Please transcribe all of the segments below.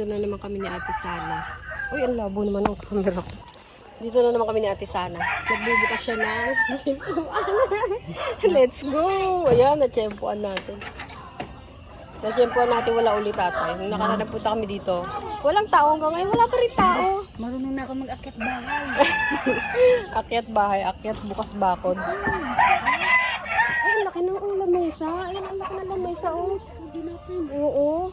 Dito na naman kami ni Ate Sana. Uy, ang labo naman ng camera ko. Dito na naman kami ni Ate Sana. Nagbubukas siya ng Let's go! Ayan, natsyempoan natin. Natsyempoan natin wala ulit tatay. Nung nakaraan kami dito. Walang tao hanggang ngayon. Wala pa rin tao. Marunong na ako mag-akyat bahay. Akyat bahay, akyat bukas bakod. Ay, ang laki ng ulam mesa. Ay, ang laki ng lamesa, oh. Oo.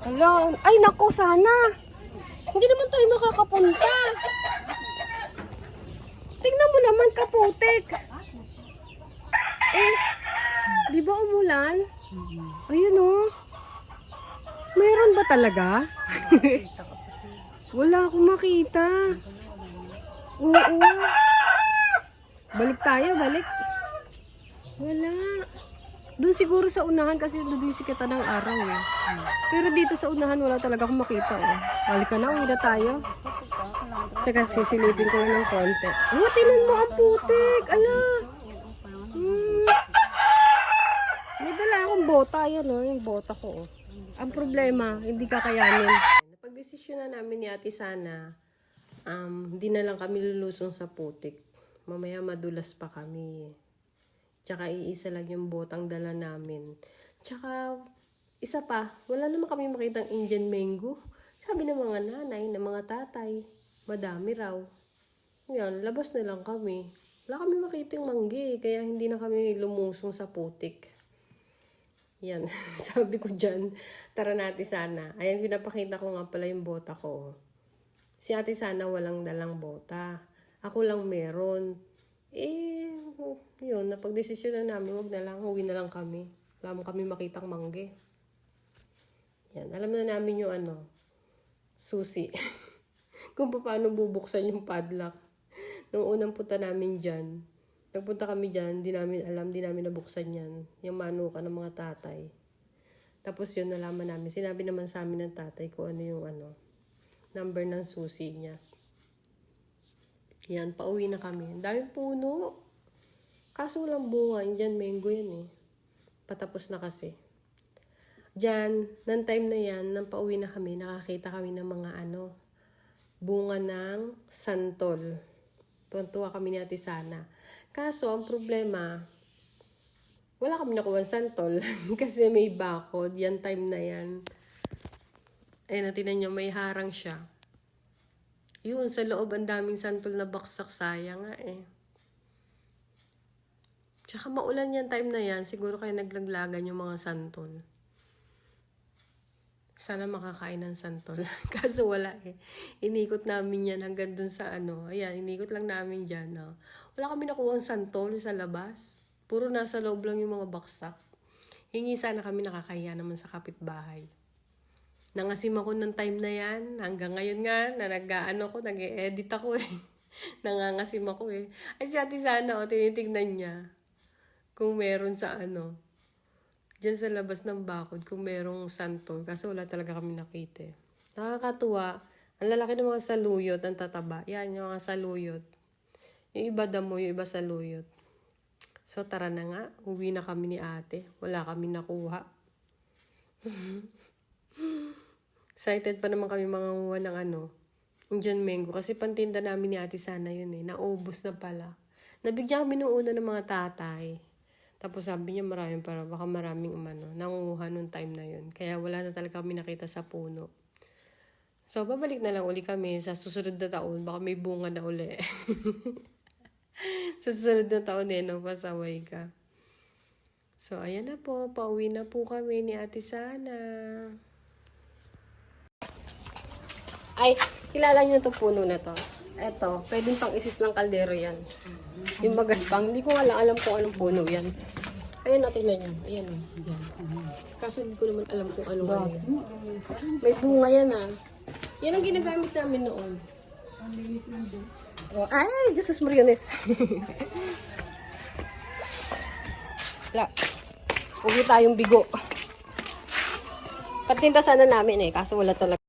Ala, ay nako sana. Hindi naman tayo makakapunta. Tingnan mo naman kaputik. Eh, di ba umulan? Ayun oh. Mayroon ba talaga? Wala akong makita. Oo. Balik tayo, balik. Wala. Doon siguro sa unahan kasi doon yung sikita ng araw eh. Pero dito sa unahan wala talaga akong makita oh. Balik ka na, uwi na tayo. Teka, sisilipin ko lang ng konti. Oh, tinan mo ang putik! Ala! Hmm. May dala akong bota, yan oh, yung bota ko oh. Ang problema, hindi kakayanin. Napag-desisyon na namin ni Ate Sana, um, hindi na lang kami lulusong sa putik. Mamaya madulas pa kami. Tsaka iisa lang yung botang dala namin. Tsaka, isa pa, wala naman kami makitang Indian mango. Sabi ng mga nanay, ng mga tatay, madami raw. Yan, labas na lang kami. Wala kami makitang manggi, kaya hindi na kami lumusong sa putik. Yan, sabi ko dyan, tara natin sana. Ayan, pinapakita ko nga pala yung bota ko. Si ate sana walang dalang bota. Ako lang meron. Eh, yun, napag-desisyon na namin, wag na lang, uwi na lang kami. Wala mo kami makitang mangge. Yan, alam na namin yung ano, susi. Kung paano bubuksan yung padlock. Nung unang punta namin dyan, nagpunta kami dyan, di namin alam, di namin nabuksan yan. Yung manuka ng mga tatay. Tapos yun, nalaman namin. Sinabi naman sa amin ng tatay ko ano yung ano, number ng susi niya. Yan, pauwi na kami. Ang daming puno. Kaso walang bunga. Diyan, mango yan eh. Patapos na kasi. Diyan, ng time na yan, nang pauwi na kami, nakakita kami ng mga ano, bunga ng santol. Tuwan-tuwa kami ni Ate Sana. Kaso, ang problema, wala kami nakuha santol kasi may bakod. Yan time na yan. Ayun, natinan nyo, may harang siya. Yun, sa loob, ang daming santol na baksak. Sayang nga eh. Tsaka maulan yan time na yan. Siguro kayo naglaglagan yung mga santol. Sana makakain ng santol. Kaso wala eh. Inikot namin yan hanggang dun sa ano. Ayan, inikot lang namin dyan. No? Wala kami nakuha ang santol sa labas. Puro nasa loob lang yung mga baksak. Hingi sana kami nakakaya naman sa kapitbahay. Nangasim ako ng time na yan. Hanggang ngayon nga, na nag-ano ko, nag-edit ako eh. Nangangasim ako eh. Ay si ate sana, oh, tinitignan niya. Kung meron sa ano. Diyan sa labas ng bakod, kung merong santol. Kaso wala talaga kami nakita eh. Nakakatuwa. Ang lalaki ng mga saluyot, ang tataba. Yan, yung mga saluyot. Yung iba damo, yung iba saluyot. So tara na nga, uwi na kami ni ate. Wala kami nakuha. Excited pa naman kami mga ng ano, Indian mango. Kasi pantinda namin ni ate sana yun eh. Naubos na pala. Nabigyan kami nung una ng mga tatay. Tapos sabi niya maraming para baka maraming umano. Nangunguha nung time na yun. Kaya wala na talaga kami nakita sa puno. So, babalik na lang uli kami sa susunod na taon. Baka may bunga na uli. sa susunod na taon eh, no? Pasaway ka. So, ayan na po. Pauwi na po kami ni Ate Sana. Ay, kilala niyo to puno na to. Eto, pwedeng pang isis ng kaldero yan. Yung magaspang, hindi ko alam, alam kung anong puno yan. Ayan natin na yan. Ayan o. Yan. Kaso hindi ko naman alam kung ano ano yan. May bunga yan ah. Yan ang ginagamit namin noon. Oh, ay, Jesus Mariones. Wala. Huwag tayong bigo. Patinta sana namin eh, kaso wala talaga.